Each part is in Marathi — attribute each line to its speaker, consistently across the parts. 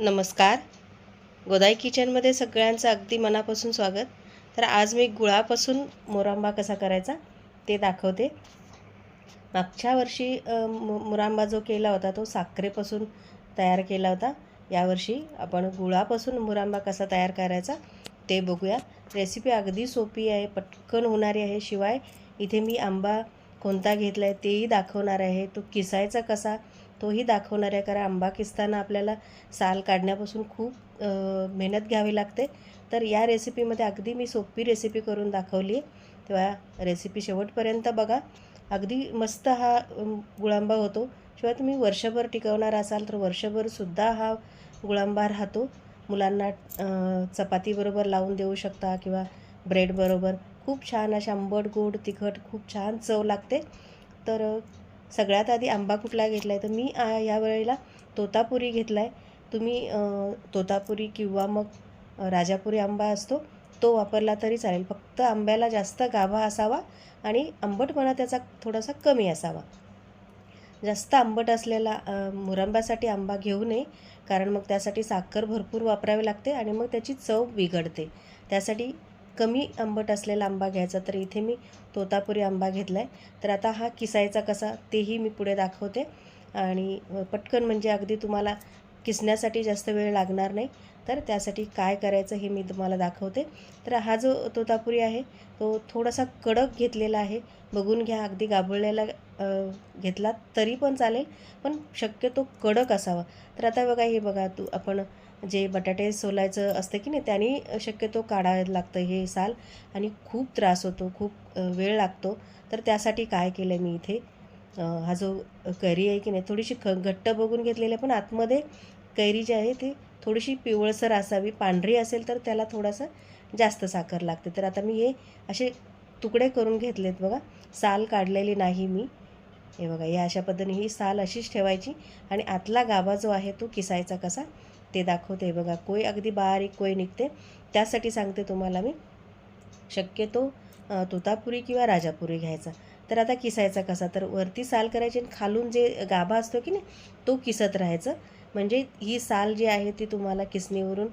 Speaker 1: नमस्कार. गोदाई किचनमध्ये सगळ्यांचं अगदी मनापासून स्वागत. तर आज मी गुळापासून मोरांबा कसा करायचा ते दाखवते. मागच्या वर्षी मु मुरांबा जो केला होता तो साखरेपासून तयार केला होता. यावर्षी आपण गुळापासून मुरांबा कसा तयार करायचा ते बघूया. रेसिपी अगदी सोपी आहे पटकन होणारी आहे. शिवाय इथे मी आंबा कोणता घेतला आहे तेही दाखवणार आहे. तो किसायचा कसा तोही दाखवणाऱ्या करा कारण आंबा किसताना आपल्याला साल काढण्यापासून खूप मेहनत घ्यावी लागते. तर या रेसिपीमध्ये अगदी मी सोपी रेसिपी करून दाखवली आहे. तेव्हा रेसिपी शेवटपर्यंत बघा. अगदी मस्त हा गुळांबा होतो. शिवाय तुम्ही वर्षभर टिकवणार असाल तर वर्षभरसुद्धा हा गुळांबा राहतो. मुलांना चपातीबरोबर लावून देऊ शकता किंवा ब्रेडबरोबर खूप छान अशा आंबट गोड तिखट खूप छान चव लागते. तर सगळ्यात आधी आंबा कुठला घेतला आहे तर मी यावेळेला या वेळेला तोतापुरी घेतला आहे तुम्ही तोतापुरी किंवा मग राजापुरी आंबा असतो तो वापरला तरी चालेल. फक्त आंब्याला जास्त गाभा असावा आणि आंबटपणा त्याचा थोडासा कमी असावा. जास्त आंबट असलेला अ, मुरंब्यासाठी आंबा घेऊ नये कारण मग त्यासाठी साखर भरपूर वापरावी लागते आणि मग त्याची चव बिघडते. त्यासाठी कमी आंबट असलेला आंबा घ्यायचा तर इथे मी तोतापुरी आंबा घेतला आहे तर आता हा किसायचा कसा तेही मी पुढे दाखवते. आणि पटकन म्हणजे अगदी तुम्हाला किसण्यासाठी जास्त वेळ लागणार नाही. तर त्यासाठी काय करायचं हे मी तुम्हाला दाखवते. तर हा जो तोतापुरी आहे तो थोडासा कडक घेतलेला आहे. बघून घ्या अगदी गाभळलेला घेतला तरी पण चालेल पण शक्यतो कडक असावा. तर आता बघा हे बघा तू आपण जे बटाटे सोलायचं असतं की नाही त्याने शक्यतो काढायला लागतं हे साल आणि खूप त्रास होतो खूप वेळ लागतो. तर त्यासाठी काय केलं मी इथे? हा जो कैरी आहे की नाही थोडीशी ख घट्ट बघून घेतलेली आहे पण आतमध्ये कैरी जी आहे ती थोडीशी पिवळसर असावी. पांढरी असेल तर त्याला थोडासा जास्त साखर लागते. तर आता मी हे असे तुकडे करून घेतलेत बघा. साल काढलेली नाही मी. हे बघा या अशा पद्धतीने ही साल अशीच ठेवायची आणि आतला गाभा जो आहे तो किसायचा कसा ते दाखवते. हे बघा कोय अगदी बारीक कोय निघते. त्यासाठी सांगते तुम्हाला मी. शक्यतो तुतापुरी तोतापुरी किंवा राजापुरी घ्यायचा. तर आता किसायचा कसा तर वरती साल करायची आणि खालून जे गाभा असतो की नाही तो किसत राहायचं. म्हणजे ही साल जी आहे ती तुम्हाला किसणीवरून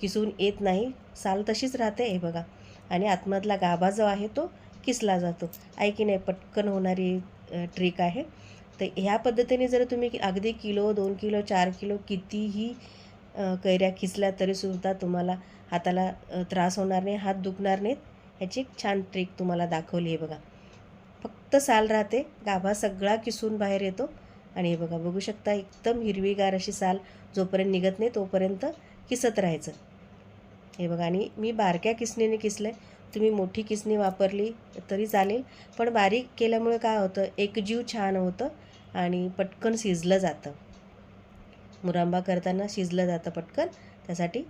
Speaker 1: किसून येत नाही. साल तशीच राहते हे बघा. आणि आतमधला गाभा जो आहे तो किसला जातो. आहे की नाही पटकन होणारी ट्रिक आहे. तर ह्या पद्धतीने जर तुम्ही अगदी किलो दोन किलो चार किलो कितीही कैऱ्या खिचल्या तरीसुद्धा तुम्हाला हाताला त्रास होणार नाही हात दुखणार नाहीत. ह्याची एक छान ट्रिक तुम्हाला दाखवली आहे बघा. फक्त साल राहते गाभा सगळा किसून बाहेर येतो. आणि हे बघा बघू शकता एकदम हिरवीगार अशी साल जोपर्यंत निघत नाही तोपर्यंत किसत राहायचं. हे बघा आणि मी बारक्या किसणीने किसलं आहे तुम्ही मोठी किसणी वापरली तरी चालेल. पण बारीक केल्यामुळे काय होतं एकजीव छान होतं आणि पटकन शिजलं जातं. मुरांबा करताना शिजलं जातं पटकन. त्यासाठी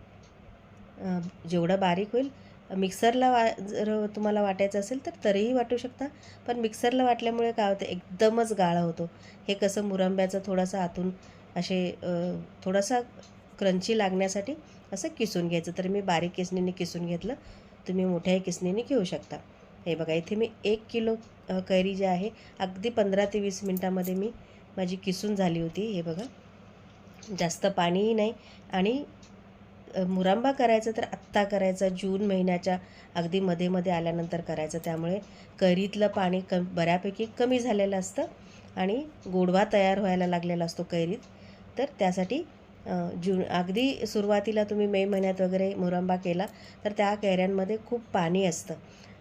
Speaker 1: जेवढं बारीक होईल मिक्सरला वा जर तुम्हाला वाटायचं असेल तर तरीही वाटू शकता. पण मिक्सरला वाटल्यामुळे काय होतं एकदमच गाळा होतो. हे कसं मुरंब्याचं थोडासा आतून असे थोडासा क्रंची लागण्यासाठी असं किसून घ्यायचं. तर मी बारीक किसणीने किसून घेतलं. तुम्ही मोठ्या किसणीने घेऊ शकता. हे बघा इथे मी एक किलो कैरी जी आहे अगदी पंधरा ते वीस मिनटामध्ये मी माझी किसून झाली होती. हे बघा जास्त पाणीही नाही आणि मुरांबा करायचा तर आत्ता करायचा जून महिन्याच्या अगदी मध्ये मध्ये आल्यानंतर करायचं. त्यामुळे कैरीतलं पाणी क बऱ्यापैकी कमी झालेलं असतं आणि गोडवा तयार व्हायला लागलेला असतो कैरीत. तर त्यासाठी जून अगदी सुरुवातीला तुम्ही मे महिन्यात वगैरे मुरंबा केला तर त्या कैऱ्यांमध्ये खूप पाणी असतं.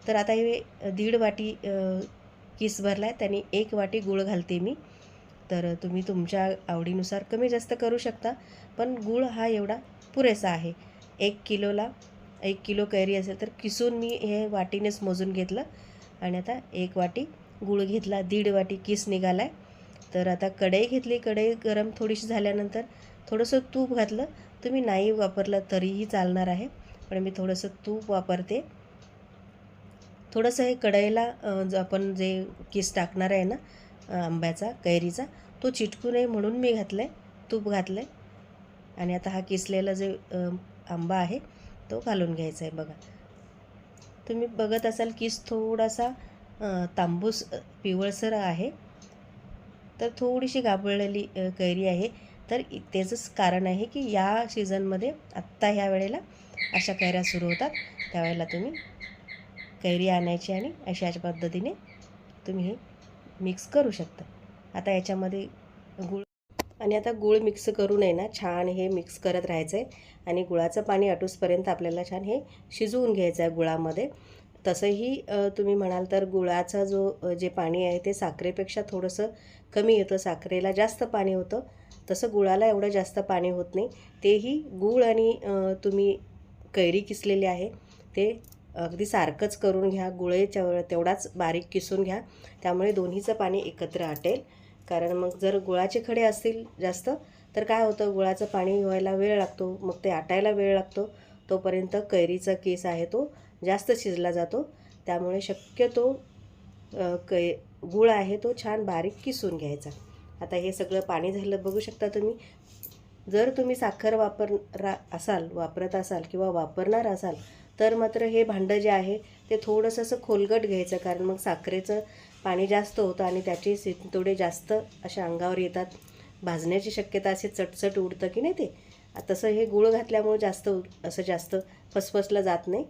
Speaker 1: तर आता हे दीड वाटी किस भरला आहे त्यांनी एक वाटी गूळ घालते मी. तर तुम्ही तुमच्या आवडीनुसार कमी जास्त करू शकता पण गूळ हा एवढा पुरेसा आहे. एक किलोला एक किलो कैरी असेल तर किसून मी हे वाटीनेच मोजून घेतलं आणि आता एक वाटी गूळ घेतला दीड वाटी किस निघाला आहे तर आता कढई घेतली कढई गरम थोडीशी झाल्यानंतर थोडंसं तूप घातलं. तुम्ही नाही वापरलं तरीही चालणार आहे. पण मी थोडंसं तूप वापरते. थोडंसं हे कढईला जो आपण जे किस टाकणार आहे ना आंब्याचा कैरीचा तो चिटकू नये म्हणून मी घातलं आहे तूप घातलं आहे आणि आता हा किसलेला जे आंबा आहे तो घालून घ्यायचा आहे बघा. तुम्ही बघत असाल किस थोडासा तांबूस पिवळसर आहे. तर थोडीशी गाबळलेली कैरी आहे. तर इ- त्याचंच कारण आहे की या सीझनमध्ये आत्ता ह्या वेळेला अशा कैऱ्या सुरू होतात. त्यावेळेला तुम्ही कैरी आणायची आणि अशा पद्धतीने तुम्ही हे मिक्स करू शकता. आता याच्यामध्ये गुळ आणि आता गुळ मिक्स करून आहे ना. छान हे मिक्स करत राहायचं आहे आणि गुळाचं पाणी अटूसपर्यंत आपल्याला छान हे शिजवून घ्यायचं आहे गुळामध्ये. तसंही तुम्ही म्हणाल तर गुळाचा जो जे पाणी आहे ते साखरेपेक्षा थोडंसं कमी येतं. साखरेला जास्त पाणी होतं. तसं गुळाला एवढं जास्त पाणी होत नाही. तेही गुळ आणि तुम्ही कैरी किसलेली आहे ते अगदी सारखंच करून घ्या. गुळेच्या तेवढाच बारीक किसून घ्या. त्यामुळे दोन्हीचं पाणी एकत्र आटेल. कारण मग जर गुळाचे खडे असतील जास्त तर काय होतं? गुळाचं पाणी व्हायला वेळ लागतो. मग ते आटायला वेळ लागतो. तोपर्यंत कैरीचा केस आहे तो जास्त शिजला जातो. त्यामुळे शक्यतो कै गुळ आहे तो छान बारीक किसून घ्यायचा. आता हे सगळं पाणी झालं बघू शकता तुम्ही. जर तुम्ही साखर वापरा असाल वापरत असाल किंवा वापरणार असाल तर मात्र हे भांडं जे आहे ते थोडंसं असं खोलगट घ्यायचं. कारण मग साखरेचं पाणी जास्त होतं आणि त्याचे सिंतोडे जास्त अशा अंगावर येतात. भाजण्याची शक्यता असे चटचट उडतं की नाही ते. तसं हे गुळ घातल्यामुळे जास्त असं जास्त फसफसलं जात नाही.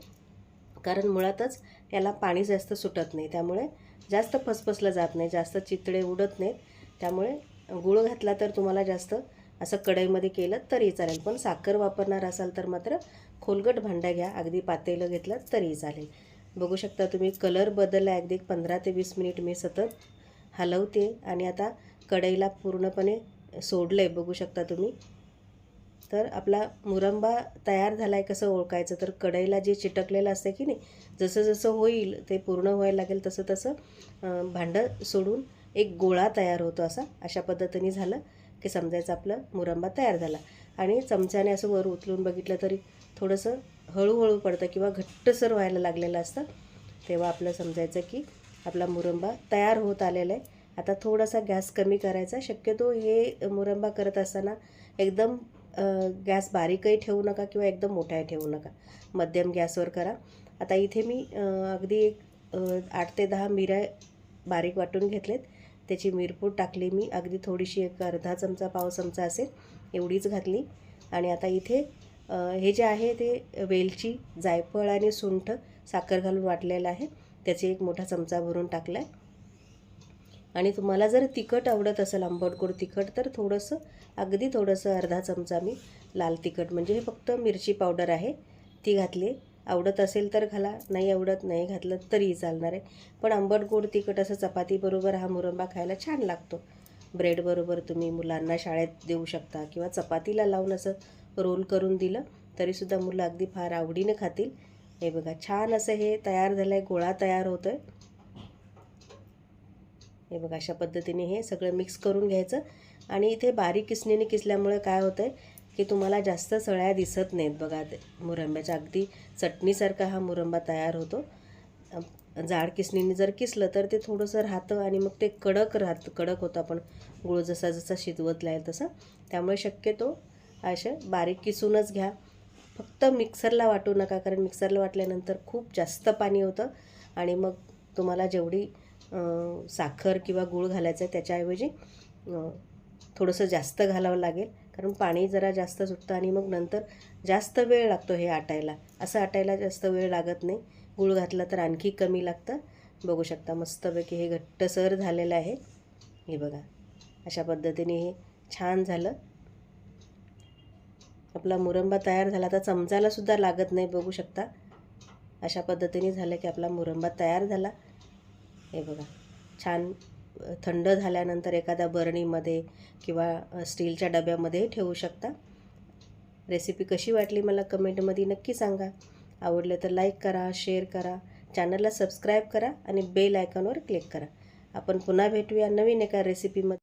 Speaker 1: कारण मुळातच याला पाणी जास्त सुटत नाही. त्यामुळे जास्त फसफसलं जात नाही जास्त चितळे उडत नाहीत. त्यामुळे गुळ घातला तर तुम्हाला जास्त असं कढईमध्ये केलं तरी चालेल. पण साखर वापरणार असाल तर मात्र खोलगट भांडा घ्या. अगदी पातेलं घेतलं तरी चालेल. बघू शकता तुम्ही कलर बदलला अगदी पंधरा ते वीस मिनिट मी सतत हलवते. आणि आता कढईला पूर्णपणे सोडलं आहे बघू शकता तुम्ही. तर आपला मुरंबा तयार झाला आहे कसं ओळखायचं? तर कढईला जे चिटकलेलं असतं की नाही जसं जसं होईल ते पूर्ण व्हायला लागेल तसं तसं भांडं सोडून एक गोळा तयार होतो असा अशा पद्धतीने झालं की समजायचं आपलं मुरंबा तयार झाला. आणि चमच्याने असं वर उचलून बघितलं तरी थोडंसं हळूहळू पडतं किंवा घट्टसर व्हायला लागलेलं असतं. तेव्हा आपलं समजायचं की आपला मुरंबा तयार होत आलेला आहे. आता थोडासा गॅस कमी करायचा. शक्यतो हे मुरंबा करत असताना एकदम गॅस बारीकही ठेवू नका किंवा एकदम मोठाही ठेवू नका. मध्यम गॅसवर करा. आता इथे मी अगदी एक आठ ते दहा मिऱ्या बारीक वाटून घेतलेत. त्याची मिरपूड टाकली मी. अगदी थोडीशी एक अर्धा चमचा पाव चमचा असेल एवढीच घातली. आणि आता इथे हे जे आहे ते वेलची जायफळ आणि सुंठ साखर घालून वाटलेलं आहे. त्याचे एक मोठा चमचा भरून टाकला आहे आणि तुम्हाला जर तिखट आवडत असेल आंबट गोड तिखट तर थोडंसं अगदी थोडंसं अर्धा चमचा मी लाल तिखट म्हणजे हे फक्त मिरची पावडर आहे ती घातली. आवडत असेल तर घाला नाही आवडत नाही घातलं तरीही चालणार आहे. पण आंबट गोड तिखट असं चपातीबरोबर हा मुरंबा खायला छान लागतो. ब्रेडबरोबर तुम्ही मुलांना शाळेत देऊ शकता किंवा चपातीला लावून असं रोल करून दिलं तरीसुद्धा मुलं अगदी फार आवडीने खातील. हे बघा छान असं हे तयार झालं आहे गोळा तयार होतो आहे हे बघा अशा पद्धतीने हे सगळं मिक्स करून घ्यायचं. आणि इथे बारीक किसणीने किसल्यामुळे काय होतं आहे की तुम्हाला जास्त सळ्या दिसत नाहीत बघा ते मुरंब्याच्या अगदी चटणीसारखा हा मुरंबा तयार होतो. जाड किसणीने जर किसलं तर ते थोडंसं राहतं आणि मग ते कडक राहतं कडक होतं आपण. गुळ जसा जसा शिजवत आहे तसं. त्यामुळे शक्यतो असे बारीक किसूनच घ्या. फक्त मिक्सरला वाटू नका कारण मिक्सरला वाटल्यानंतर खूप जास्त पाणी होतं आणि मग तुम्हाला जेवढी साखर किंवा गूळ घालायचं आहे त्याच्याऐवजी थोडंसं जास्त घालावं लागेल. कारण पाणी जरा जास्त सुटतं आणि मग नंतर जास्त वेळ लागतो हे आटायला. असं आटायला जास्त वेळ लागत नाही. गूळ घातला तर आणखी कमी लागतं. बघू शकता मस्तपैकी हे घट्टसर झालेलं आहे. हे बघा. अशा पद्धतीने हे छान झालं. आपला मुरंबा तयार झाला. तर चमचालासुद्धा लागत नाही बघू शकता. अशा पद्धतीने झालं की आपला मुरंबा तयार झाला. हे बघा. छान थंड झाल्यानंतर एखाद्या बरणीमध्ये किंवा स्टीलच्या डब्यामध्ये ठेवू शकता. रेसिपी कशी वाटली मला कमेंटमध्ये नक्की सांगा. आवडलं तर लाईक करा शेअर करा चॅनलला सबस्क्राईब करा आणि बेल आयकॉनवर क्लिक करा. आपण पुन्हा भेटूया नवीन एका रेसिपीमध्ये.